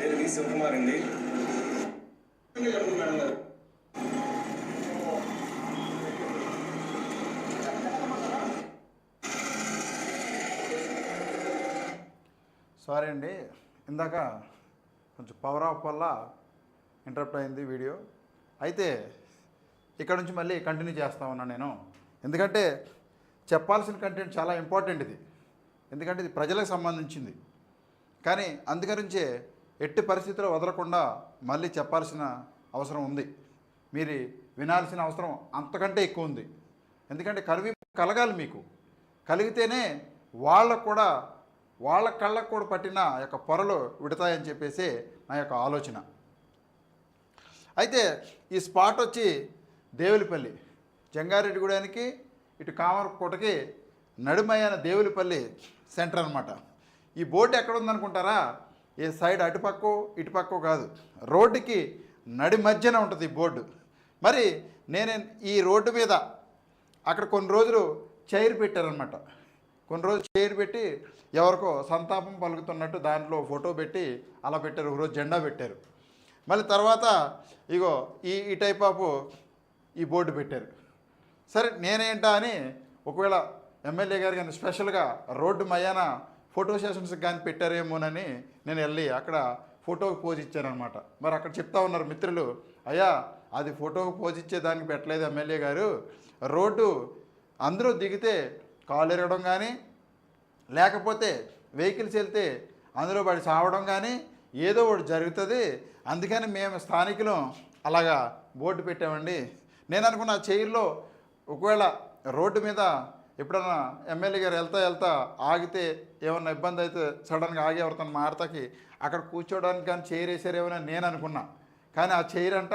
పేరు వి శివకుమార్ అండి. సారీ అండి. ఇందాక కొంచెం పవర్ ఆఫ్ వల్ల ఇంటరప్ట్ అయింది వీడియో అయితే ఇక్కడ నుంచి మళ్ళీ కంటిన్యూ చేస్తా ఉన్నాను నేను. ఎందుకంటే చెప్పాల్సిన కంటెంట్ చాలా ఇంపార్టెంట్ ఇది. ఎందుకంటే ఇది ప్రజలకు సంబంధించింది. కానీ అందుకరించే ఎట్టి పరిస్థితిలో వదలకుండా మళ్ళీ చెప్పాల్సిన అవసరం ఉంది. మీరు వినాల్సిన అవసరం అంతకంటే ఎక్కువ ఉంది. ఎందుకంటే కలివి కలగాలి మీకు. కలిగితేనే వాళ్ళకు కూడా వాళ్ళ కళ్ళకు కూడా పట్టిన యొక్క పొరలు విడతాయని చెప్పేసి నా యొక్క ఆలోచన. అయితే ఈ స్పాట్ వచ్చి దేవులపల్లి. జంగారెడ్డిగూడానికి ఇటు కామరకోటకి నడుమయ్యన దేవులపల్లి సెంటర్ అనమాట ఈ బోర్డు ఎక్కడ ఉందనుకుంటారా ఏ సైడ్ అటుపక్కో ఇటుపక్కో కాదు. రోడ్డుకి నడి మధ్యన ఉంటుంది ఈ బోర్డు. మరి నేను ఈ రోడ్డు మీద అక్కడ కొన్ని రోజులు చైర్ పెట్టారనమాట కొన్ని రోజులు చైర్ పెట్టి ఎవరికో సంతాపం పలుకుతున్నట్టు దాంట్లో ఫోటో పెట్టి అలా పెట్టారు ఒకరోజు జెండా పెట్టారు. మళ్ళీ తర్వాత ఇగో ఈ ఈ టైప్ ఆఫ్ ఈ బోర్డు పెట్టారు. సరే నేనేంటా అని ఒకవేళ ఎమ్మెల్యే గారు కానీ స్పెషల్గా రోడ్డు మయాన ఫోటో సెషన్స్కి కానీ పెట్టారేమోనని నేను వెళ్ళి అక్కడ ఫోటోకి పోజ్ ఇచ్చానమాట మరి అక్కడ చెప్తా ఉన్నారు మిత్రులు అయ్యా అది ఫోటోకి పోజ్ ఇచ్చేదానికి పెట్టలేదు ఎమ్మెల్యే గారు. రోడ్డు అందరూ దిగితే కాలు ఎరగడం కానీ లేకపోతే వెహికల్స్ వెళ్తే అందులో పడి చావడం కానీ ఏదో ఒకటి జరుగుతుంది. అందుకని మేము స్థానికులం అలాగా బోర్డు పెట్టామండి. నేను అనుకున్న చైర్లో ఒకవేళ రోడ్డు మీద ఎప్పుడన్నా ఎమ్మెల్యే గారు వెళ్తా వెళ్తా ఆగితే ఏమన్నా ఇబ్బంది అయితే సడన్గా ఆగి ఎవరితో మారతాకి అక్కడ కూర్చోవడానికి కానీ చైర్ వేసారేమోనని నేను అనుకున్నా. కానీ ఆ చైర్ అంట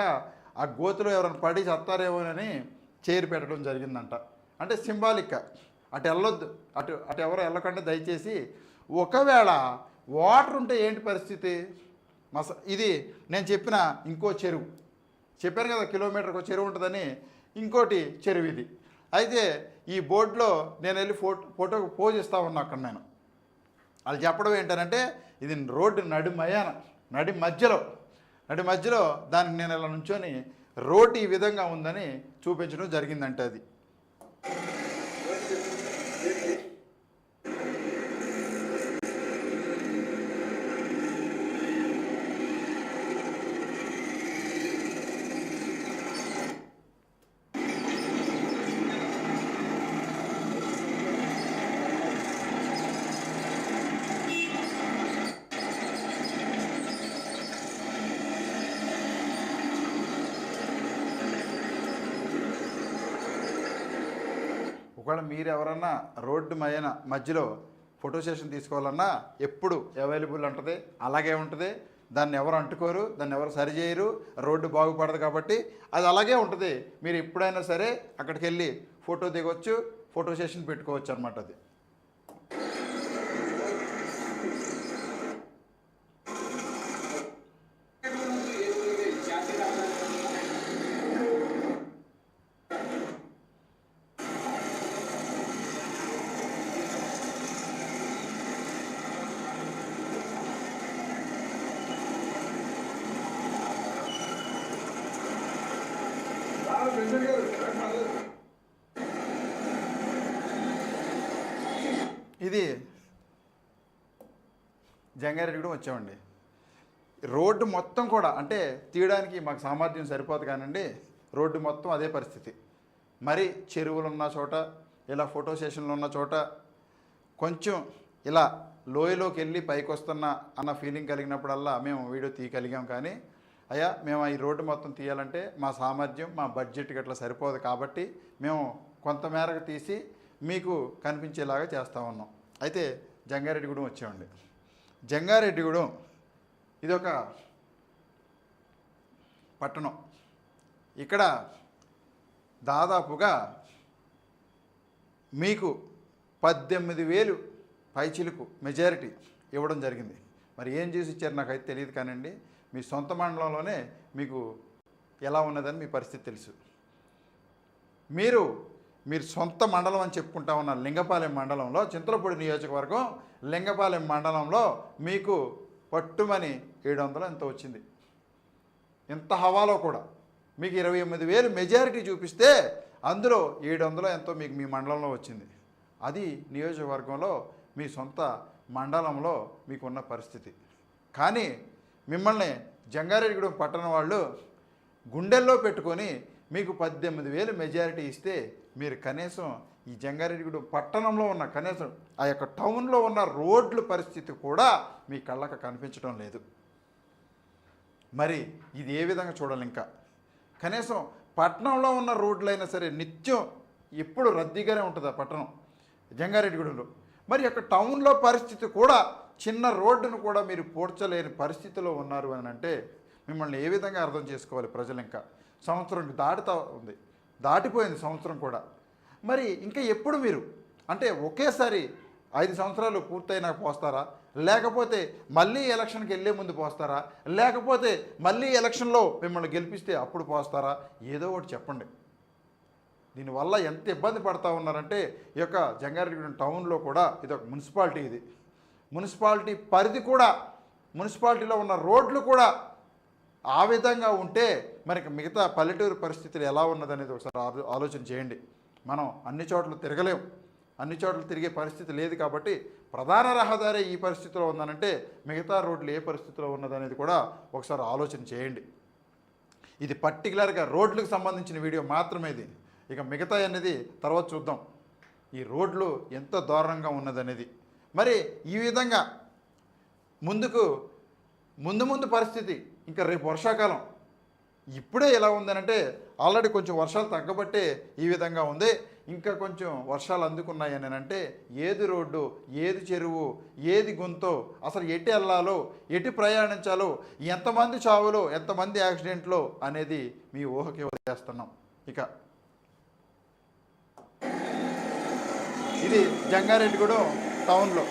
ఆ గోతులో ఎవరైనా పడి చస్తారేమోనని చైర్ పెట్టడం జరిగిందంట. అంటే సింబాలిక్ అటు వెళ్ళొద్దు. అటు అటు ఎవరు వెళ్ళకుండా దయచేసి. ఒకవేళ వాటర్ ఉంటే ఏంటి పరిస్థితి? మస ఇది నేను చెప్పిన ఇంకో చెరువు. చెప్పాను కదా కిలోమీటర్కి ఒక చెరువు ఉంటుందని ఇంకోటి చెరువు ఇది. అయితే ఈ బోర్డులో నేను వెళ్ళి ఫోటో ఫోటోకి పోజ్ ఇస్తా ఉన్నా అక్కడ నేను. వాళ్ళు చెప్పడం ఏంటంటే ఇది రోడ్డు నడి మయాన నడి మధ్యలో. నడి మధ్యలో దానికి నేను ఇలా నుంచొని రోడ్డు ఈ విధంగా ఉందని చూపించడం జరిగిందంటే అది. ఒకవేళ మీరు ఎవరన్నా రోడ్డు మైన మధ్యలో ఫోటో సెషన్ తీసుకోవాలన్నా ఎప్పుడు అవైలబుల్ ఉంటుంది అలాగే ఉంటుంది. దాన్ని ఎవరు అంటుకోరు దాన్ని ఎవరు సరిచేయరు రోడ్డు బాగుపడదు కాబట్టి అది అలాగే ఉంటుంది. మీరు ఎప్పుడైనా సరే అక్కడికి వెళ్ళి ఫోటో దిగొచ్చు ఫోటో సెషన్ పెట్టుకోవచ్చు అనమాట అది. జంగారెడ్డి కూడా వచ్చామండి. రోడ్డు మొత్తం కూడా అంటే తీయడానికి మాకు సామర్థ్యం సరిపోదు కానండి రోడ్డు మొత్తం అదే పరిస్థితి. మరి చెరువులు ఉన్న చోట ఇలా ఫోటో సెషన్లు ఉన్న చోట కొంచెం ఇలా లోయలోకి వెళ్ళి పైకి వస్తున్న అన్న ఫీలింగ్ కలిగినప్పుడల్లా మేము వీడియో తీయగలిగాం కానీ అయ్యా మేము ఈ రోడ్డు మొత్తం తీయాలంటే మా సామర్థ్యం మా బడ్జెట్ గట్లా సరిపోదు కాబట్టి మేము కొంతమేరకు తీసి మీకు కనిపించేలాగా చేస్తూ ఉన్నాం. అయితే జంగారెడ్డి కూడా వచ్చామండి. జంగారెడ్డిగూడెం. ఇది ఒక పట్టణం. ఇక్కడ దాదాపుగా మీకు పద్దెనిమిది వేలు పైచిలకు మెజారిటీ ఇవ్వడం జరిగింది. మరి ఏం చేసి ఇచ్చారు నాకైతే తెలియదు కానండి మీ సొంత మండలంలోనే మీకు ఎలా ఉన్నదని మీ పరిస్థితి తెలుసు. మీరు మీరు సొంత మండలం అని చెప్పుకుంటా ఉన్న లింగపాలెం మండలంలో చింతలపూడి నియోజకవర్గం లింగపాలెం మండలంలో మీకు పట్టుమని ఏడు వందలు ఎంత వచ్చింది? ఇంత హవాలో కూడా. మీకు ఇరవై ఎనిమిది వేలు మెజారిటీ చూపిస్తే అందులో ఏడు వందలు ఎంతో మీకు మీ మండలంలో వచ్చింది. అది నియోజకవర్గంలో మీ సొంత మండలంలో మీకున్న పరిస్థితి. కానీ మిమ్మల్ని జంగారెడ్డిగూడెం పట్టణ వాళ్ళు గుండెల్లో పెట్టుకొని మీకు పద్దెనిమిది వేలు మెజారిటీ ఇస్తే మీరు కనీసం ఈ జంగారెడ్డిగూడెం పట్టణంలో ఉన్న కనీసం ఆ యొక్క టౌన్లో ఉన్న రోడ్ల పరిస్థితి కూడా మీ కళ్ళకు కనిపించడం లేదు. మరి ఇది ఏ విధంగా చూడాలి ఇంకా? కనీసం పట్టణంలో ఉన్న రోడ్లైనా సరే నిత్యం ఎప్పుడు రద్దీగానే ఉంటుంది ఆ పట్టణం జంగారెడ్డిగూడెంలో మరి యొక్క టౌన్లో పరిస్థితి కూడా చిన్న రోడ్డును కూడా మీరు పూడ్చలేని పరిస్థితిలో ఉన్నారు అని అంటే మిమ్మల్ని ఏ విధంగా అర్థం చేసుకోవాలి ప్రజలు ఇంకా? సంవత్సరం దాటుతూ ఉంది. దాటిపోయింది సంవత్సరం కూడా. మరి ఇంకా ఎప్పుడు మీరు? అంటే ఒకేసారి ఐదు సంవత్సరాలు పూర్తయినా పోస్తారా? లేకపోతే మళ్ళీ ఎలక్షన్కి వెళ్ళే ముందు పోస్తారా? లేకపోతే మళ్ళీ ఎలక్షన్లో మిమ్మల్ని గెలిపిస్తే అప్పుడు పోస్తారా? ఏదో ఒకటి చెప్పండి. దీనివల్ల ఎంత ఇబ్బంది పడతా ఉన్నారంటే ఈ యొక్క జంగారెడ్డిగూడెం టౌన్లో కూడా ఇది ఒక మున్సిపాలిటీ ఇది. మున్సిపాలిటీ పరిధి కూడా మున్సిపాలిటీలో ఉన్న రోడ్లు కూడా ఆ విధంగా ఉంటే మనకి మిగతా పల్లెటూరు పరిస్థితులు ఎలా ఉన్నదనేది ఒకసారి ఆలోచన చేయండి. మనం అన్ని చోట్ల తిరగలేం. అన్ని చోట్ల తిరిగే పరిస్థితి లేదు కాబట్టి ప్రధాన రహదారి ఈ పరిస్థితిలో ఉందనంటే మిగతా రోడ్లు ఏ పరిస్థితిలో ఉన్నదనేది కూడా ఒకసారి ఆలోచన చేయండి. ఇది పర్టికులర్గా రోడ్లకు సంబంధించిన వీడియో మాత్రమే ఇది. ఇక మిగతా అనేది తర్వాత చూద్దాం. ఈ రోడ్లు ఎంత దారుణంగా ఉన్నదనేది. మరి ఈ విధంగా ముందుకు ముందు ముందు పరిస్థితి ఇంకా రేపు వర్షాకాలం. ఇప్పుడే ఎలా ఉందనంటే ఆల్రెడీ కొంచెం వర్షాలు తగ్గబట్టే ఈ విధంగా ఉంది. ఇంకా కొంచెం వర్షాలు అందుకున్నాయని అంటే ఏది రోడ్డు ఏది చెరువు ఏది గుంతో అసలు ఎటు వెళ్ళాలో ఎటు ప్రయాణించాలో ఎంతమంది చావులు ఎంతమంది యాక్సిడెంట్లో అనేది మీ ఊహకి వదిలేస్తున్నాం. ఇక. ఇది జంగారెడ్డిగూడెం టౌన్లో.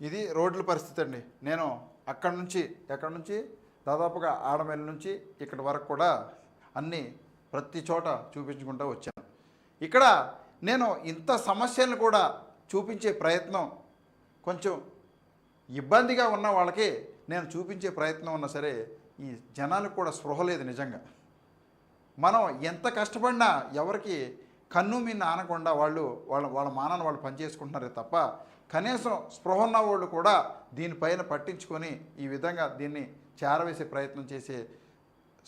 ఇది రోడ్ల పరిస్థితి అండి. నేను అక్కడ నుంచి ఎక్కడ నుంచి? దాదాపుగా ఆడమేల నుంచి ఇక్కడి వరకు కూడా అన్నీ ప్రతి చోట చూపించుకుంటూ వచ్చాను. ఇక్కడ నేను ఇంత సమస్యలను కూడా చూపించే ప్రయత్నం కొంచెం ఇబ్బందిగా ఉన్న వాళ్ళకి నేను చూపించే ప్రయత్నం ఉన్నా సరే ఈ జనాలకు కూడా స్పృహ లేదు నిజంగా. మనం ఎంత కష్టపడినా ఎవరికి కన్ను మీ ఆనకుండా వాళ్ళు వాళ్ళ వాళ్ళ మానాన్ని వాళ్ళు పనిచేసుకుంటున్నారే తప్ప కనీసం స్పృహ ఉన్న వాళ్ళు కూడా దీనిపైన పట్టించుకొని ఈ విధంగా దీన్ని చేరవేసే ప్రయత్నం చేసే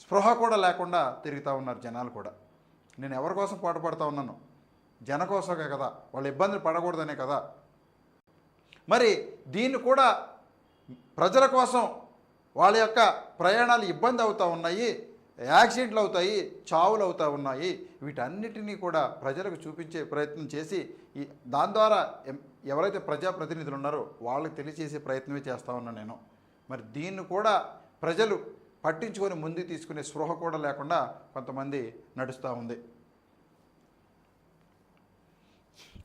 స్పృహ కూడా లేకుండా తిరుగుతూ ఉన్నారు జనాలు కూడా. నేను ఎవరి కోసం పాటుపడుతూ ఉన్నాను? జన కోసమే కదా? వాళ్ళు ఇబ్బందులు పడకూడదనే కదా? మరి దీన్ని కూడా ప్రజల కోసం వాళ్ళ యొక్క ప్రయాణాలు ఇబ్బంది అవుతూ ఉన్నాయి యాక్సిడెంట్లు అవుతాయి చావులు అవుతూ ఉన్నాయి. వీటన్నిటినీ కూడా ప్రజలకు చూపించే ప్రయత్నం చేసి ఈ దాని ద్వారా ఎవరైతే ప్రజాప్రతినిధులు ఉన్నారో వాళ్ళకి తెలియజేసే ప్రయత్నమే చేస్తా ఉన్నాను నేను. మరి దీన్ని కూడా ప్రజలు పట్టించుకొని ముందుకు తీసుకునే స్పృహ కూడా లేకుండా కొంతమంది నడుస్తూ ఉంది.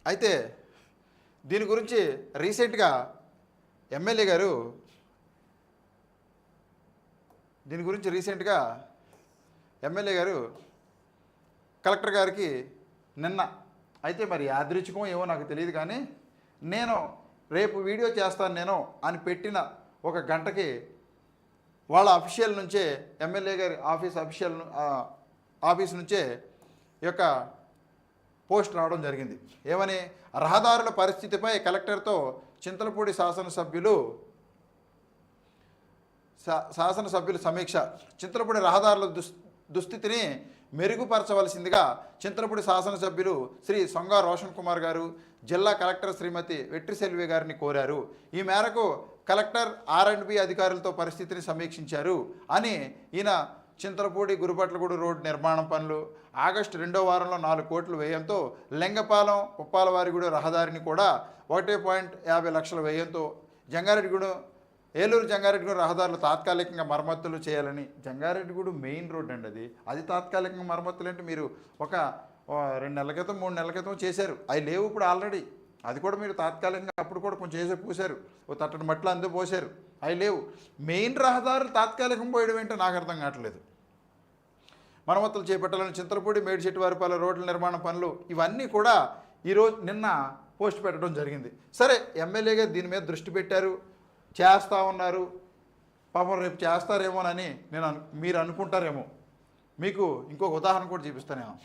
అయితే దీని గురించి రీసెంట్గా ఎమ్మెల్యే గారు దీని గురించి రీసెంట్గా ఎమ్మెల్యే గారు కలెక్టర్ గారికి నిన్న అయితే మరి యాదృచ్ఛికం ఏమో నాకు తెలియదు కానీ నేను రేపు వీడియో చేస్తాను నేను అని పెట్టిన ఒక గంటకి వాళ్ళ అఫీషియల్ నుంచే ఎమ్మెల్యే గారి ఆఫీస్ అఫీషియల్ ఆఫీస్ నుంచే యొక్క పోస్ట్ రావడం జరిగింది. ఏమని? రహదారుల పరిస్థితిపై కలెక్టర్తో చింతలపూడి శాసనసభ్యులు శా- శాసనసభ్యుల సమీక్ష. చింతలపూడి రహదారుల దుస్ దుస్థితిని మెరుగుపరచవలసిందిగా చింతలపూడి శాసనసభ్యులు శ్రీ సొంగ రోషన్ కుమార్ గారు జిల్లా కలెక్టర్ శ్రీమతి వెట్రిసెల్వి గారిని కోరారు. ఈ మేరకు కలెక్టర్ ఆర్ అండ్ బి అధికారులతో పరిస్థితిని సమీక్షించారు అని ఈయన చింతలపూడి గురుపట్లగూడు రోడ్డు నిర్మాణం పనులు ఆగస్టు రెండో వారంలో నాలుగు కోట్లు వ్యయంతో లెంగపాలెం ఉప్పాలవారిగూడ రహదారిని కూడా ఒకటి పాయింట్ యాభై లక్షల వ్యయంతో జంగారెడ్డిగూడెం ఏలూరు జంగారెడ్డిగూడు రహదారులు తాత్కాలికంగా మరమ్మతులు చేయాలని జంగారెడ్డిగూడు మెయిన్ రోడ్ అండి అది. అది తాత్కాలికంగా మరమ్మతులు అంటే మీరు ఒక రెండు నెలల క్రితం మూడు నెలల క్రితం చేశారు. అవి లేవు ఇప్పుడు ఆల్రెడీ. అది కూడా మీరు తాత్కాలికంగా అప్పుడు కూడా కొంచెం చేసే పూశారు. ఓ తట్టడి మట్లు అందు పోసారు అవి లేవు. మెయిన్ రహదారులు తాత్కాలికం పోయడం ఏంటో నాకు అర్థం కావట్లేదు. మరమ్మతులు చేపట్టాలని చింతలపూడి మేడిచెట్టువారిపాలెం రోడ్ల నిర్మాణ పనులు ఇవన్నీ కూడా ఈరోజు నిన్న పోస్ట్ పెట్టడం జరిగింది. సరే ఎమ్మెల్యేగా దీని మీద దృష్టి పెట్టారు. చేస్తూ ఉన్నారు. పాపం రేపు చేస్తారేమోనని నేను మీరు అనుకుంటారేమో. మీకు ఇంకొక ఉదాహరణ కూడా చూపిస్తాను నేను.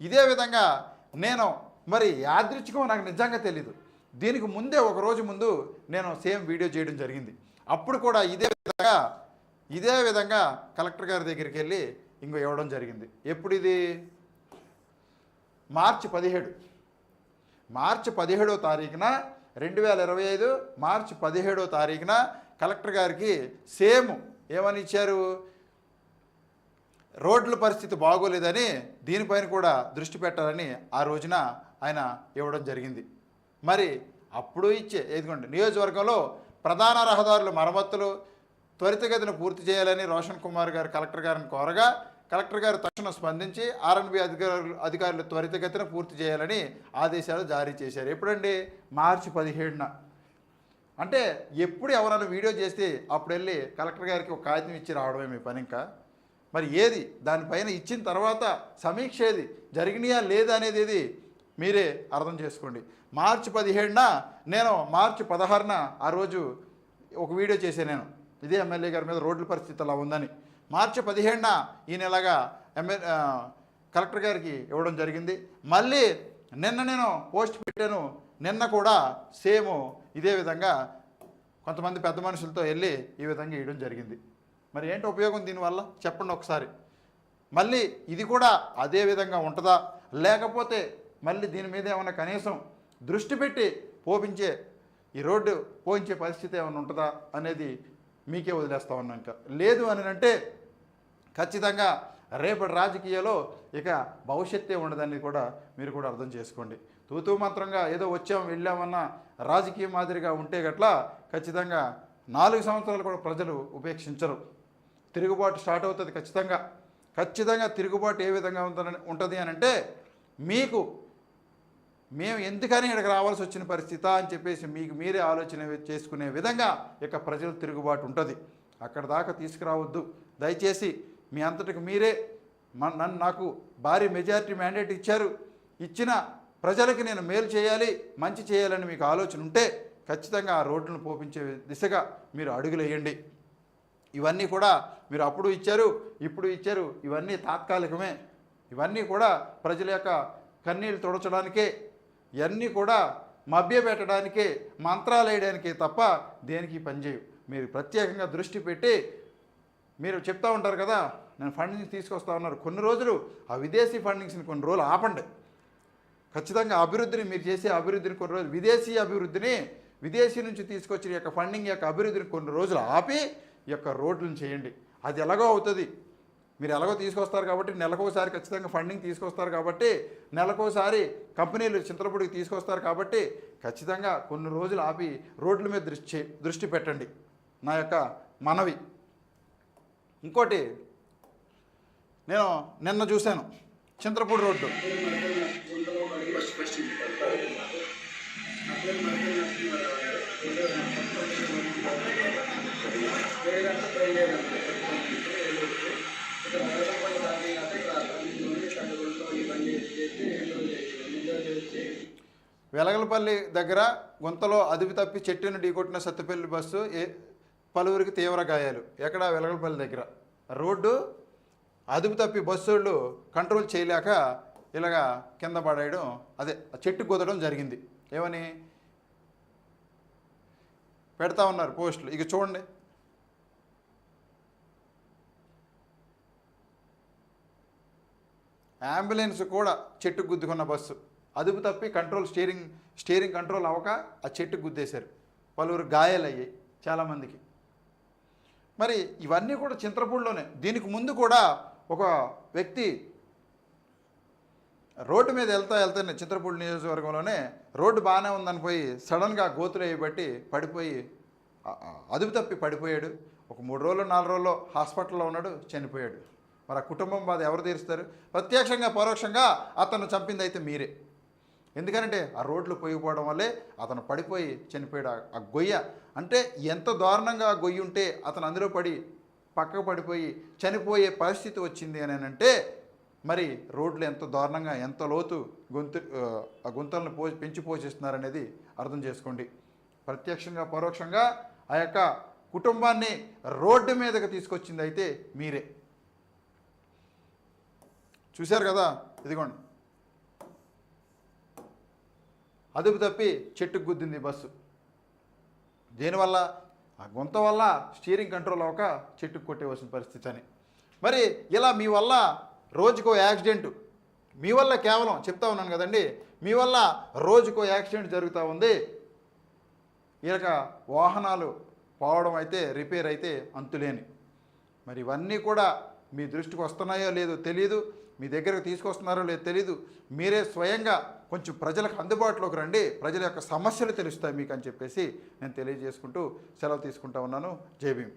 ఇదే విధంగా నేను మరి యాదృచ్ఛికం నాకు నిజంగా తెలీదు. దీనికి ముందే ఒక రోజు ముందు నేను సేమ్ వీడియో చేయడం జరిగింది. అప్పుడు కూడా ఇదే విధంగా ఇదే విధంగా కలెక్టర్ గారి దగ్గరికి వెళ్ళి ఇంకో ఇవ్వడం జరిగింది. ఎప్పుడు ఇది? మార్చి పదిహేడు. మార్చి పదిహేడో తారీఖున రెండు వేల ఇరవై ఐదు మార్చి పదిహేడో తారీఖున కలెక్టర్ గారికి సేమ్ ఏమని ఇచ్చారు? రోడ్ల పరిస్థితి బాగోలేదని దీనిపైన కూడా దృష్టి పెట్టాలని ఆ రోజున ఆయన ఇవ్వడం జరిగింది. మరి అప్పుడు ఇచ్చే ఎదుగుండి నియోజకవర్గంలో ప్రధాన రహదారుల మరమ్మతులు త్వరితగతిన పూర్తి చేయాలని రోషన్ కుమార్ గారు కలెక్టర్ గారిని కోరగా కలెక్టర్ గారు తక్షణం స్పందించి ఆర్ఎన్బి అధికారులు అధికారులు త్వరితగతిన పూర్తి చేయాలని ఆదేశాలు జారీ చేశారు. ఎప్పుడండి? మార్చి పదిహేడున. అంటే ఎప్పుడు ఎవరైనా వీడియో చేస్తే అప్పుడు వెళ్ళి కలెక్టర్ గారికి ఒక కాగితం ఇచ్చి రావడమే మీ పని ఇంకా. మరి ఏది? దానిపైన ఇచ్చిన తర్వాత సమీక్ష ఏది? జరిగినాయా లేదా అనేది ఏది? మీరే అర్థం చేసుకోండి. మార్చి పదిహేడున నేను మార్చి పదహారున ఆ రోజు ఒక వీడియో చేశాను నేను. ఇదే ఎమ్మెల్యే గారి మీద రోడ్ల పరిస్థితి అలా ఉందని. మార్చి పదిహేడున ఈ నెలగా ఎమ్మె కలెక్టర్ గారికి ఇవ్వడం జరిగింది. మళ్ళీ నిన్న నేను పోస్ట్ పెట్టాను. నిన్న కూడా సేమ్ ఇదే విధంగా కొంతమంది పెద్ద మనుషులతో వెళ్ళి ఈ విధంగా ఇవ్వడం జరిగింది. మరి ఏంటి ఉపయోగం దీనివల్ల? చెప్పండి ఒకసారి. మళ్ళీ ఇది కూడా అదే విధంగా ఉంటుందా? లేకపోతే మళ్ళీ దీని మీద ఏమైనా కనీసం దృష్టి పెట్టి పోపించే ఈ రోడ్డు పోయించే పరిస్థితి ఏమైనా ఉంటుందా? అనేది మీకే వదిలేస్తా ఉన్నాం ఇంకా. లేదు అని అంటే ఖచ్చితంగా రేపటి రాజకీయాల్లో ఇక భవిష్యత్తే ఉండదని కూడా మీరు కూడా అర్థం చేసుకోండి. తూతూ మంత్రంగా ఏదో వచ్చాం వెళ్ళామన్న రాజకీయ మాదిరిగా ఉంటే గట్ల ఖచ్చితంగా నాలుగు సంవత్సరాలు కూడా ప్రజలు ఉపేక్షించరు. తిరుగుబాటు స్టార్ట్ అవుతుంది ఖచ్చితంగా. ఖచ్చితంగా తిరుగుబాటు ఏ విధంగా ఉందని ఉంటుంది అని అంటే మీకు మేము ఎందుకని ఇక్కడికి రావాల్సి వచ్చిన పరిస్థితి అని చెప్పేసి మీకు మీరే ఆలోచన చేసుకునే విధంగా ఇక ప్రజలు తిరుగుబాటు ఉంటుంది. అక్కడ దాకా తీసుకురావద్దు. దయచేసి మీ అంతటికి మీరే నన్ను నాకు భారీ మెజారిటీ మ్యాండేట్ ఇచ్చారు. ఇచ్చిన ప్రజలకి నేను మేలు చేయాలి మంచి చేయాలని మీకు ఆలోచన ఉంటే ఖచ్చితంగా ఆ రోడ్లను పోపించే దిశగా మీరు అడుగులు వేయండి ఇవన్నీ కూడా మీరు అప్పుడు ఇచ్చారు ఇప్పుడు ఇచ్చారు ఇవన్నీ తాత్కాలికమే. ఇవన్నీ కూడా ప్రజల యొక్క కన్నీళ్ళు తుడచడానికే ఇవన్నీ కూడా మభ్యపెట్టడానికే మంత్రాలు వేయడానికే తప్ప దేనికి పనిచేయవు. మీరు ప్రత్యేకంగా దృష్టి పెట్టి మీరు చెప్తా ఉంటారు కదా నేను ఫండింగ్స్ తీసుకొస్తా ఉన్నారు కొన్ని రోజులు ఆ విదేశీ ఫండింగ్స్ని కొన్ని రోజులు ఆపండి. ఖచ్చితంగా అభివృద్ధిని మీరు చేసే అభివృద్ధిని కొన్ని రోజులు విదేశీ అభివృద్ధిని విదేశీ నుంచి తీసుకొచ్చిన యొక్క ఫండింగ్ యొక్క అభివృద్ధిని కొన్ని రోజులు ఆపి ఈ యొక్క రోడ్లను చేయండి. అది ఎలాగో అవుతుంది. మీరు ఎలాగో తీసుకొస్తారు కాబట్టి నెలకోసారి ఖచ్చితంగా ఫండింగ్ తీసుకొస్తారు కాబట్టి నెలకోసారి కంపెనీలు చింతలపూడికి తీసుకొస్తారు కాబట్టి ఖచ్చితంగా కొన్ని రోజులు ఆపి రోడ్ల మీద దృష్టి దృష్టి పెట్టండి. నా యొక్క మనవి. ఇంకోటి నేను నిన్న చూశాను చింతలపూడి రోడ్డు. వెలగలపల్లి దగ్గర గుంతలో అదుపు తప్పి చెట్టును ఢీకొట్టిన సత్తుపల్లి బస్సు ఏ పలువురికి తీవ్ర గాయాలు. ఎక్కడ వెలగలపల్లి దగ్గర. రోడ్డు అదుపు తప్పి బస్సులు కంట్రోల్ చేయలేక ఇలాగా కింద పడేయడం అదే చెట్టు కుదడం జరిగింది. ఏమని? పెడతా ఉన్నారు పోస్టులు. ఇక చూడండి. అంబులెన్స్ కూడా చెట్టు గుద్దుకున్న బస్సు. అదుపు తప్పి కంట్రోల్ స్టీరింగ్ స్టీరింగ్ కంట్రోల్ అవ్వక ఆ చెట్టు గుద్దేశారు. పలువురు గాయాలయ్యాయి చాలామందికి. మరి ఇవన్నీ కూడా చింతపూడిలోనే. దీనికి ముందు కూడా ఒక వ్యక్తి రోడ్డు మీద వెళ్తా వెళ్తానే చింతపూడి నియోజకవర్గంలోనే రోడ్డు బాగానే ఉందని పోయి సడన్గా గోతులు వేయబట్టి పడిపోయి అదుపు తప్పి పడిపోయాడు. ఒక మూడు రోజులు నాలుగు రోజుల్లో హాస్పిటల్లో ఉన్నాడు చనిపోయాడు. మరి ఆ కుటుంబం బాధ ఎవరు తీరుస్తారు? ప్రత్యక్షంగా పరోక్షంగా అతను చంపింది అయితే మీరే. ఎందుకంటే ఆ రోడ్లు పోయిపోవడం వల్లే అతను పడిపోయి చనిపోయాడు. ఆ- గొయ్య అంటే ఎంత దారుణంగా ఆ గొయ్యి ఉంటే అతను అందులో పడి పక్కకు పడిపోయి చనిపోయే పరిస్థితి వచ్చింది అని అంటే మరి రోడ్లు ఎంత దారుణంగా ఎంత లోతు గొంతు ఆ, ఆ గుంతలను పో పెంచి పోషిస్తున్నారనేది అర్థం చేసుకోండి. ప్రత్యక్షంగా పరోక్షంగా ఆ యొక్క కుటుంబాన్ని రోడ్డు మీదకి తీసుకొచ్చింది అయితే మీరే. చూశారు కదా? ఇదిగోండి. అదుపు తప్పి చెట్టుకు గుద్దింది బస్సు. దేనివల్ల ఆ గుంత వల్ల స్టీరింగ్ కంట్రోల్ అవ్వక చెట్టుకు కొట్టేవలసిన పరిస్థితి అని. మరి ఇలా మీ వల్ల రోజుకో యాక్సిడెంట్. మీ వల్ల కేవలం చెప్తా ఉన్నాను కదండి మీ వల్ల రోజుకో యాక్సిడెంట్ జరుగుతూ ఉంది. ఇక వాహనాలు పోవడం అయితే రిపేర్ అయితే అంతులేని. మరి ఇవన్నీ కూడా మీ దృష్టికి వస్తున్నాయో లేదో తెలియదు మీ దగ్గరకు తీసుకొస్తున్నారో లేదో తెలియదు మీరే స్వయంగా కొంచెం ప్రజలకు అందుబాటులోకి రండి ప్రజల యొక్క సమస్యలు తెలుస్తాయి మీకు అని చెప్పేసి నేను తెలియజేసుకుంటూ సెలవు తీసుకుంటా ఉన్నాను. జై భీమ్.